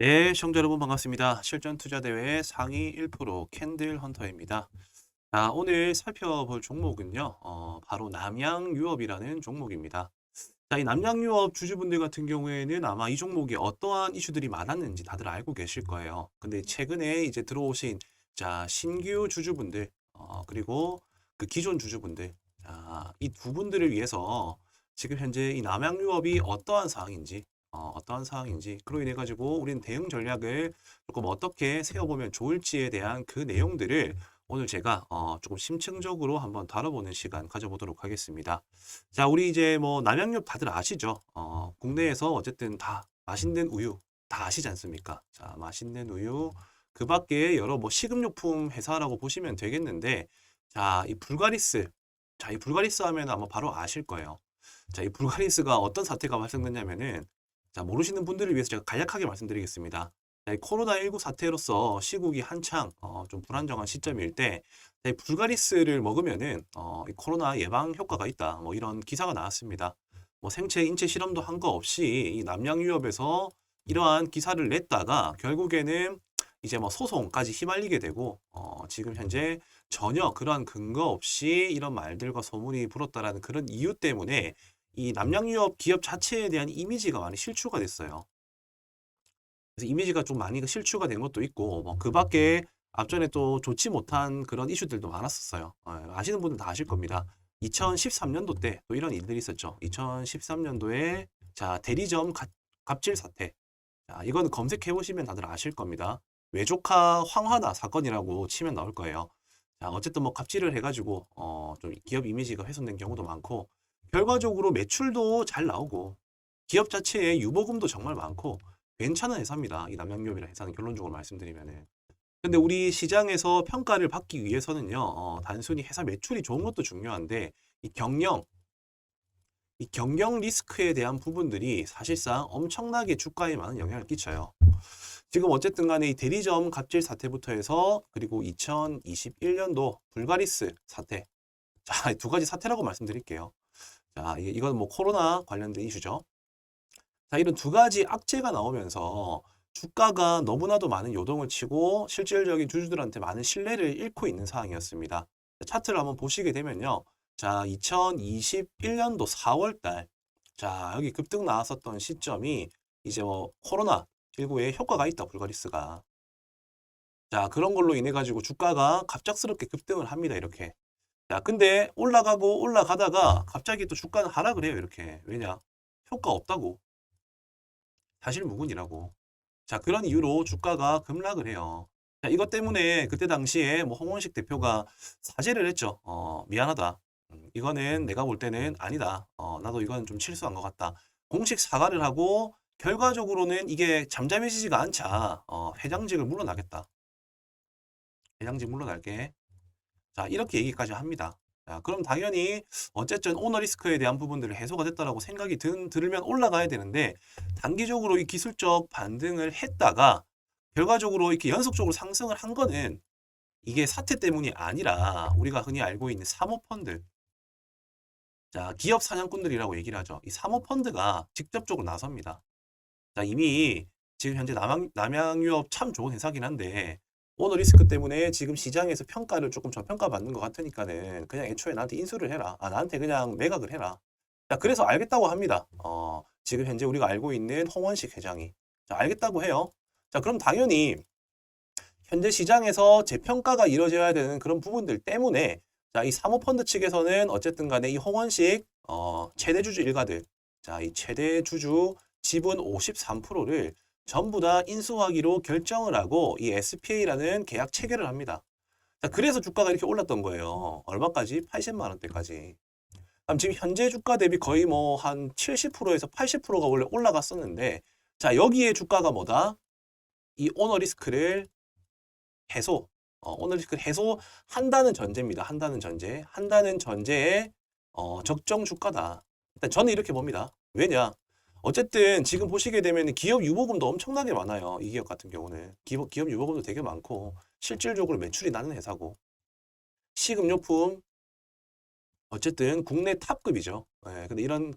네, 시청자 여러분 반갑습니다. 실전 투자 대회 상위 1% 캔들 헌터입니다. 자, 오늘 살펴볼 종목은요, 어, 바로 남양유업이라는 종목입니다. 자, 이 남양유업 주주분들 같은 경우에는 아마 이 종목에 어떠한 이슈들이 많았는지 다들 알고 계실 거예요. 근데 최근에 이제 들어오신 자, 신규 주주분들, 어, 그리고 그 기존 주주분들, 자, 이두 분들을 위해서 지금 현재 이 남양유업이 어떠한 상황인지 어, 어떠한 상황인지 그로 인해 가지고 우리는 대응 전략을 조금 어떻게 세워보면 좋을지에 대한 그 내용들을 오늘 제가 어, 조금 심층적으로 한번 다뤄보는 시간 가져보도록 하겠습니다. 자, 우리 이제 뭐 남양유업 다들 아시죠? 어, 국내에서 어쨌든 다 맛있는 우유 다 아시지 않습니까? 자, 맛있는 우유 그 밖에 여러 뭐 식음료품 회사라고 보시면 되겠는데 자, 이 불가리스 자, 이 불가리스 하면 아마 바로 아실 거예요. 자, 이 불가리스가 어떤 사태가 발생됐냐면은 자, 모르시는 분들을 위해서 제가 간략하게 말씀드리겠습니다. 자, 이 코로나19 사태로서 시국이 한창 어, 좀 불안정한 시점일 때 불가리스를 먹으면은 어, 이 코로나 예방 효과가 있다. 뭐 이런 기사가 나왔습니다. 뭐 생체 인체 실험도 한 거 없이 이 남양유업에서 이러한 기사를 냈다가 결국에는 이제 뭐 소송까지 휘말리게 되고 어, 지금 현재 전혀 그러한 근거 없이 이런 말들과 소문이 불었다라는 그런 이유 때문에 이 남양유업 기업 자체에 대한 이미지가 많이 실추가 됐어요. 그래서 이미지가 좀 많이 실추가 된 것도 있고 뭐 그 밖에 앞전에 또 좋지 못한 그런 이슈들도 많았었어요. 어, 아시는 분들 다 아실 겁니다. 2013년도 때 또 이런 일들이 있었죠. 2013년도에 자 대리점 가- 갑질 사태. 자 이거는 검색해 보시면 다들 아실 겁니다. 외조카 황화나 사건이라고 치면 나올 거예요. 자 어쨌든 뭐 갑질을 해가지고 어 좀 기업 이미지가 훼손된 경우도 많고 결과적으로 매출도 잘 나오고 기업 자체에 유보금도 정말 많고 괜찮은 회사입니다. 이 남양유업이라는 회사는 결론적으로 말씀드리면은. 근데 우리 시장에서 평가를 받기 위해서는요, 어, 단순히 회사 매출이 좋은 것도 중요한데 이 경영, 이 경영 리스크에 대한 부분들이 사실상 엄청나게 주가에 많은 영향을 끼쳐요. 지금 어쨌든 간에 이 대리점 갑질 사태부터 해서 그리고 2021년도 불가리스 사태. 자, 두 가지 사태라고 말씀드릴게요. 자, 이- 이건 뭐 코로나 관련된 이슈죠. 자, 이런 두 가지 악재가 나오면서 주가가 너무나도 많은 요동을 치고 실질적인 주주들한테 많은 신뢰를 잃고 있는 상황이었습니다. 자, 차트를 한번 보시게 되면요. 자, 2021년도 4월 달. 자, 여기 급등 나왔었던 시점이 이제 뭐 코로나 19에 효과가 있다, 불가리스가. 자, 그런 걸로 인해 가지고 주가가 갑작스럽게 급등을 합니다, 이렇게. 자, 근데 올라가고 올라가다가 갑자기 또 주가는 하락을 해요, 이렇게. 왜냐? 효과 없다고. 사실 무근이라고. 자, 그런 이유로 주가가 급락을 해요. 자, 이것 때문에 그때 당시에 뭐 홍원식 대표가 사죄를 했죠. 어, 미안하다. 음, 이거는 내가 볼 때는 아니다. 어, 나도 이건 좀 실수한 것 같다. 공식 사과를 하고 결과적으로는 이게 잠잠해지지가 않자 어, 회장직을 물러나겠다. 회장직 물러날게. 자, 이렇게 얘기까지 합니다. 자, 그럼 당연히 어쨌든 오너 리스크에 대한 부분들을 해소가 됐다라고 생각이 든, 들으면 올라가야 되는데 단기적으로 이 기술적 반등을 했다가 결과적으로 이렇게 연속적으로 상승을 한 거는 이게 사태 때문이 아니라 우리가 흔히 알고 있는 사모펀드 자, 기업 사냥꾼들이라고 얘기를 하죠. 이 사모펀드가 직접적으로 나섭니다. 자, 이미 지금 현재 남양, 남양유업 참 좋은 회사긴 한데 오너 리스크 때문에 지금 시장에서 평가를 조금 저평가받는 것 같으니까는 그냥 애초에 나한테 인수를 해라. 아, 나한테 그냥 매각을 해라. 자, 그래서 알겠다고 합니다. 어, 지금 현재 우리가 알고 있는 홍원식 회장이. 자, 알겠다고 해요. 자, 그럼 당연히 현재 시장에서 재평가가 이루어져야 되는 그런 부분들 때문에 자, 이 사모펀드 측에서는 어쨌든 간에 이 홍원식 어, 최대 주주 일가들 자, 이 최대 주주 지분 53%를 전부 다 인수하기로 결정을 하고 이 SPA라는 계약 체결을 합니다. 자, 그래서 주가가 이렇게 올랐던 거예요. 얼마까지? 80만 원대까지. 그럼 지금 현재 주가 대비 거의 뭐 한 70%에서 80%가 원래 올라갔었는데 자, 여기에 주가가 뭐다? 이 오너 리스크를 해소, 어, 오너 리스크를 해소한다는 전제입니다. 한다는 전제. 한다는 전제에 어, 적정 주가다. 일단 저는 이렇게 봅니다. 왜냐? 어쨌든 지금 보시게 되면 기업 유보금도 엄청나게 많아요. 이 기업 같은 경우는. 기업, 기업 유보금도 되게 많고 실질적으로 매출이 나는 회사고 식음료품 어쨌든 국내 탑급이죠. 예, 근데 이런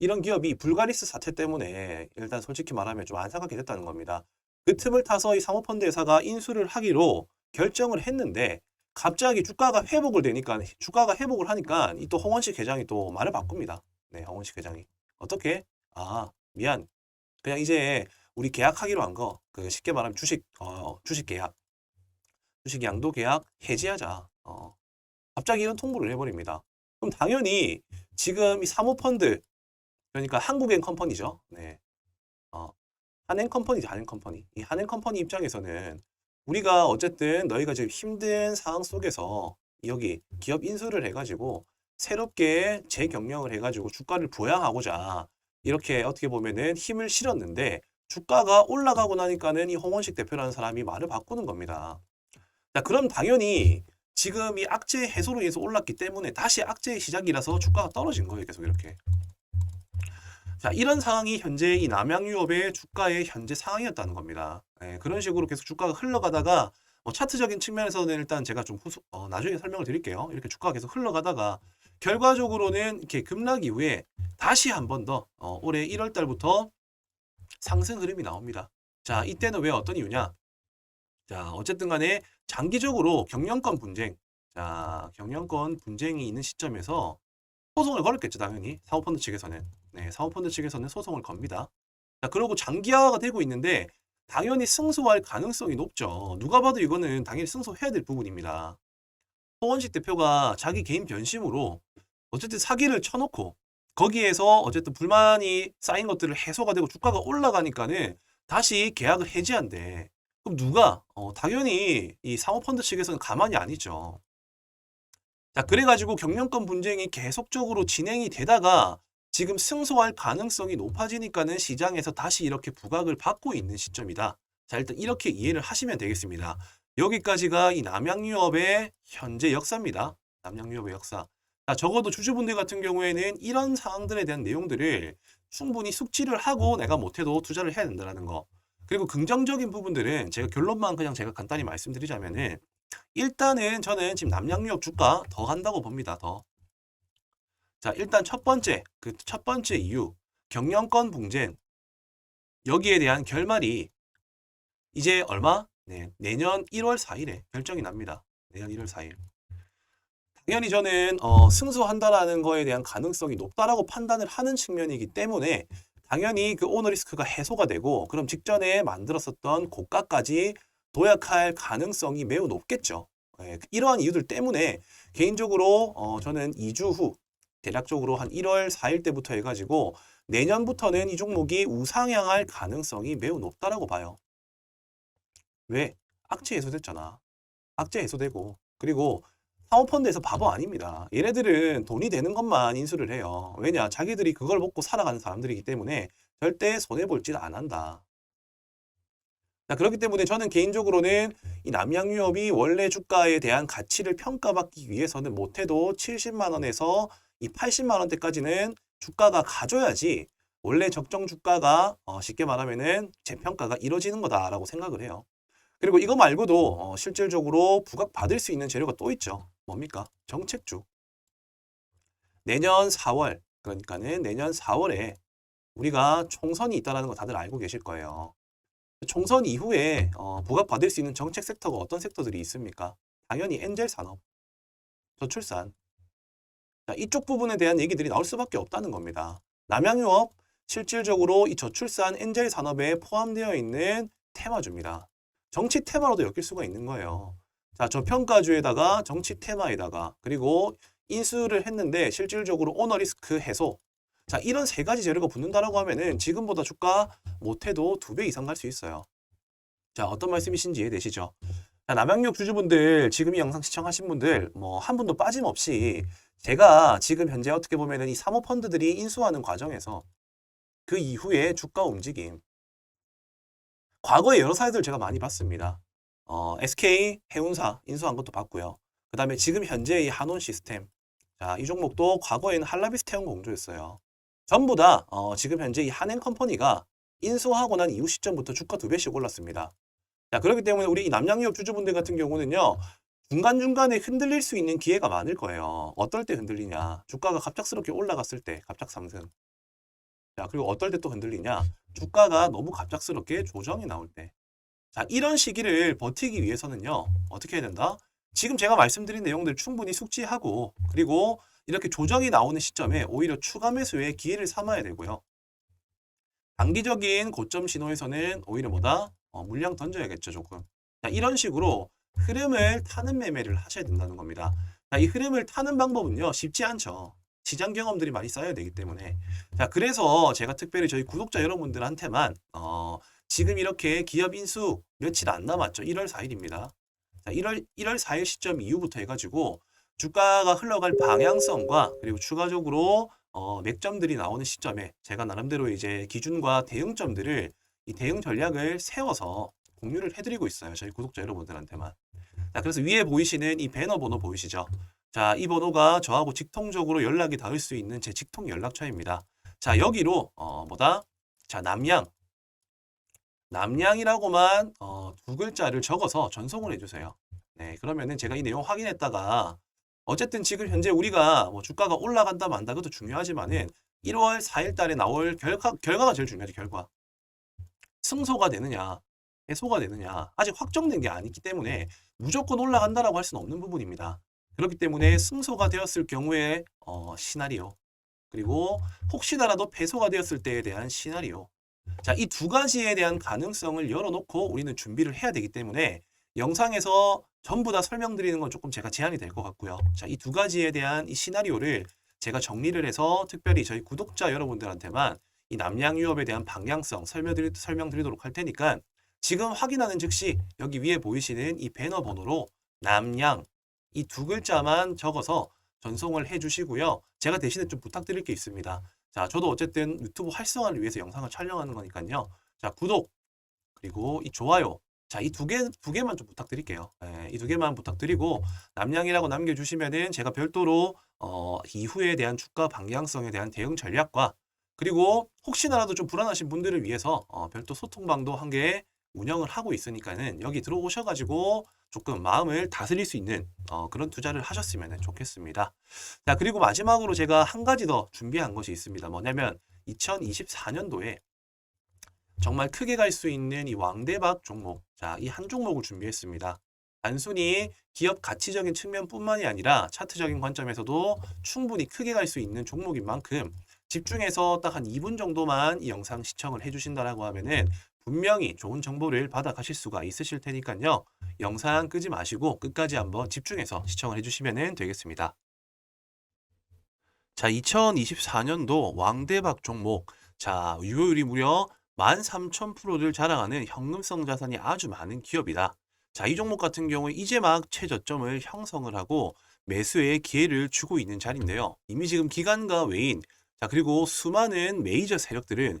이런 기업이 불가리스 사태 때문에 일단 솔직히 말하면 좀 안타깝게 됐다는 겁니다. 그 틈을 타서 이 사모펀드 회사가 인수를 하기로 결정을 했는데 갑자기 주가가 회복을 되니까 주가가 회복을 하니까 이 또 홍원식 회장이 또 말을 바꿉니다. 네, 홍원식 회장이 어떻게? 아 미안. 그냥 이제 우리 계약하기로 한 거 그 쉽게 말하면 주식 어 주식 계약 주식 양도 계약 해지하자. 어 갑자기 이런 통보를 해버립니다. 그럼 당연히 지금 이 사모펀드 그러니까 한국엔 컴퍼니죠. 네. 어, 한행 컴퍼니죠. 한행 컴퍼니. 이 한행 컴퍼니 입장에서는 우리가 어쨌든 너희가 지금 힘든 상황 속에서 여기 기업 인수를 해가지고 새롭게 재경영을 해가지고 주가를 부양하고자 이렇게 어떻게 보면은 힘을 실었는데 주가가 올라가고 나니까는 이 홍원식 대표라는 사람이 말을 바꾸는 겁니다. 자, 그럼 당연히 지금 이 악재 해소로 인해서 올랐기 때문에 다시 악재의 시작이라서 주가가 떨어진 거예요. 계속 이렇게. 자, 이런 상황이 현재 이 남양유업의 주가의 현재 상황이었다는 겁니다. 예, 그런 식으로 계속 주가가 흘러가다가 뭐 차트적인 측면에서는 일단 제가 좀 후수, 어, 나중에 설명을 드릴게요. 이렇게 주가가 계속 흘러가다가 결과적으로는 이렇게 급락 이후에 다시 한 번 더 어, 올해 1월 달부터 상승 흐름이 나옵니다. 자, 이때는 왜 어떤 이유냐? 자, 어쨌든 간에 장기적으로 경영권 분쟁, 자, 경영권 분쟁이 있는 시점에서 소송을 걸었겠죠, 당연히. 사모펀드 측에서는. 네, 사모펀드 측에서는 소송을 겁니다. 자, 그리고 장기화가 되고 있는데 당연히 승소할 가능성이 높죠. 누가 봐도 이거는 당연히 승소해야 될 부분입니다. 홍원식 대표가 자기 개인 변심으로 어쨌든 사기를 쳐놓고 거기에서 어쨌든 불만이 쌓인 것들을 해소가 되고 주가가 올라가니까는 다시 계약을 해지한대. 그럼 누가? 어, 당연히 이 사모펀드 측에서는 가만히 안 있죠. 자, 그래가지고 경영권 분쟁이 계속적으로 진행이 되다가 지금 승소할 가능성이 높아지니까는 시장에서 다시 이렇게 부각을 받고 있는 시점이다. 자, 일단 이렇게 이해를 하시면 되겠습니다. 여기까지가 이 남양유업의 현재 역사입니다. 남양유업의 역사. 자, 적어도 주주분들 같은 경우에는 이런 상황들에 대한 내용들을 충분히 숙지를 하고 내가 못해도 투자를 해야 된다는 거. 그리고 긍정적인 부분들은 제가 결론만 그냥 제가 간단히 말씀드리자면은 일단은 저는 지금 남양유업 주가 더 한다고 봅니다. 더. 자, 일단 첫 번째, 그 첫 번째 이유, 경영권 분쟁. 여기에 대한 결말이 이제 얼마? 네, 내년 1월 4일에 결정이 납니다. 내년 1월 4일. 당연히 저는 어, 승소한다라는 거에 대한 가능성이 높다라고 판단을 하는 측면이기 때문에 당연히 그 오너 리스크가 해소가 되고 그럼 직전에 만들었었던 고가까지 도약할 가능성이 매우 높겠죠. 예, 이러한 이유들 때문에 개인적으로 어, 저는 2주 후 대략적으로 한 1월 4일 때부터 해가지고 내년부터는 이 종목이 우상향할 가능성이 매우 높다라고 봐요. 왜? 악재 해소됐잖아. 악재 해소되고 그리고 사모펀드에서 바보 아닙니다. 얘네들은 돈이 되는 것만 인수를 해요. 왜냐? 자기들이 그걸 먹고 살아가는 사람들이기 때문에 절대 손해볼 짓 안 한다. 자, 그렇기 때문에 저는 개인적으로는 이 남양유업이 원래 주가에 대한 가치를 평가받기 위해서는 못해도 70만 원에서 이 80만 원대까지는 주가가 가져야지 원래 적정 주가가 어, 쉽게 말하면은 재평가가 이루어지는 거다라고 생각을 해요. 그리고 이거 말고도 어, 실질적으로 부각받을 수 있는 재료가 또 있죠. 뭡니까? 정책주. 내년 4월, 그러니까는 내년 4월에 우리가 총선이 있다는 거 다들 알고 계실 거예요. 총선 이후에 어, 부각받을 수 있는 정책 섹터가 어떤 섹터들이 있습니까? 당연히 엔젤 산업, 저출산. 자, 이쪽 부분에 대한 얘기들이 나올 수밖에 없다는 겁니다. 남양유업 실질적으로 이 저출산 엔젤 산업에 포함되어 있는 테마주입니다. 정치 테마로도 엮일 수가 있는 거예요. 자, 저 평가주에다가 정치 테마에다가 그리고 인수를 했는데 실질적으로 오너 리스크 해소. 자, 이런 세 가지 재료가 붙는다라고 하면은 지금보다 주가 못해도 두 배 이상 갈 수 있어요. 자, 어떤 말씀이신지 이해되시죠? 자, 남양육 주주분들, 지금 이 영상 시청하신 분들, 뭐, 한 분도 빠짐없이 제가 지금 현재 어떻게 보면은 이 사모 펀드들이 인수하는 과정에서 그 이후에 주가 움직임, 과거에 여러 사례들 제가 많이 봤습니다. 어, SK 해운사 인수한 것도 봤고요. 그 다음에 지금 현재 이 한온 시스템. 자, 이 종목도 과거에는 한라비스 태형 공조였어요. 전부 다 어, 지금 현재 이 한행 컴퍼니가 인수하고 난 이후 시점부터 주가 두 배씩 올랐습니다. 자, 그렇기 때문에 우리 이 남양유업 주주분들 같은 경우는요. 중간중간에 흔들릴 수 있는 기회가 많을 거예요. 어떨 때 흔들리냐. 주가가 갑작스럽게 올라갔을 때 갑작 상승. 자, 그리고 어떨 때 또 흔들리냐. 주가가 너무 갑작스럽게 조정이 나올 때. 자, 이런 시기를 버티기 위해서는요. 어떻게 해야 된다? 지금 제가 말씀드린 내용들 충분히 숙지하고 그리고 이렇게 조정이 나오는 시점에 오히려 추가 매수의 기회를 삼아야 되고요. 단기적인 고점 신호에서는 오히려 뭐다? 어, 물량 던져야겠죠, 조금. 자, 이런 식으로 흐름을 타는 매매를 하셔야 된다는 겁니다. 자, 이 흐름을 타는 방법은요, 쉽지 않죠. 시장 경험들이 많이 쌓여야 되기 때문에. 자, 그래서 제가 특별히 저희 구독자 여러분들한테만, 어, 지금 이렇게 기업 인수 며칠 안 남았죠. 1월 4일입니다. 자, 1월, 1월 4일 시점 이후부터 해가지고 주가가 흘러갈 방향성과 그리고 추가적으로 어, 맥점들이 나오는 시점에 제가 나름대로 이제 기준과 대응점들을 이 대응 전략을 세워서 공유를 해드리고 있어요. 저희 구독자 여러분들한테만. 자, 그래서 위에 보이시는 이 배너 번호 보이시죠? 자, 이 번호가 저하고 직통적으로 연락이 닿을 수 있는 제 직통 연락처입니다. 자, 여기로 어, 뭐다? 자, 남양. 남양이라고만 어, 두 글자를 적어서 전송을 해주세요. 네, 그러면은 제가 이 내용 확인했다가 어쨌든 지금 현재 우리가 뭐 주가가 올라간다 만다 그것도 중요하지만은 1월 4일 달에 나올 결과, 결과가 제일 중요하지, 결과. 승소가 되느냐, 해소가 되느냐, 아직 확정된 게 아니기 때문에 무조건 올라간다라고 할 수는 없는 부분입니다. 그렇기 때문에 승소가 되었을 경우에 어, 시나리오, 그리고 혹시나라도 패소가 되었을 때에 대한 시나리오. 자, 이 두 가지에 대한 가능성을 열어놓고 우리는 준비를 해야 되기 때문에 영상에서 전부 다 설명드리는 건 조금 제가 제한이 될 것 같고요. 자, 이 두 가지에 대한 이 시나리오를 제가 정리를 해서 특별히 저희 구독자 여러분들한테만 이 남양 유업에 대한 방향성 설명드리, 설명드리도록 할 테니까 지금 확인하는 즉시 여기 위에 보이시는 이 배너 번호로 남양 이 두 글자만 적어서 전송을 해 주시고요. 제가 대신에 좀 부탁드릴 게 있습니다. 자, 저도 어쨌든 유튜브 활성화를 위해서 영상을 촬영하는 거니까요. 자, 구독 그리고 이 좋아요 자, 이 두 개, 두 개만 좀 부탁드릴게요. 예, 이두 개만 부탁드리고, 남양이라고 남겨주시면은 제가 별도로, 어, 이후에 대한 주가 방향성에 대한 대응 전략과, 그리고 혹시나라도 좀 불안하신 분들을 위해서, 어, 별도 소통방도 한 개 운영을 하고 있으니까는 여기 들어오셔가지고 조금 마음을 다스릴 수 있는, 어, 그런 투자를 하셨으면 좋겠습니다. 자, 그리고 마지막으로 제가 한 가지 더 준비한 것이 있습니다. 뭐냐면, 2024년도에 정말 크게 갈 수 있는 이 왕대박 종목. 자, 이 한 종목을 준비했습니다. 단순히 기업 가치적인 측면뿐만이 아니라 차트적인 관점에서도 충분히 크게 갈 수 있는 종목인 만큼 집중해서 딱 한 2분 정도만 이 영상 시청을 해주신다라고 하면은 분명히 좋은 정보를 받아 가실 수가 있으실 테니까요. 영상 끄지 마시고 끝까지 한번 집중해서 시청을 해주시면 되겠습니다. 자, 2024년도 왕대박 종목. 자, 유효율이 무려 13,000%를 자랑하는 현금성 자산이 아주 많은 기업이다. 자, 이 종목 같은 경우에 이제 막 최저점을 형성을 하고 매수의 기회를 주고 있는 자리인데요. 이미 지금 기관과 외인, 자, 그리고 수많은 메이저 세력들은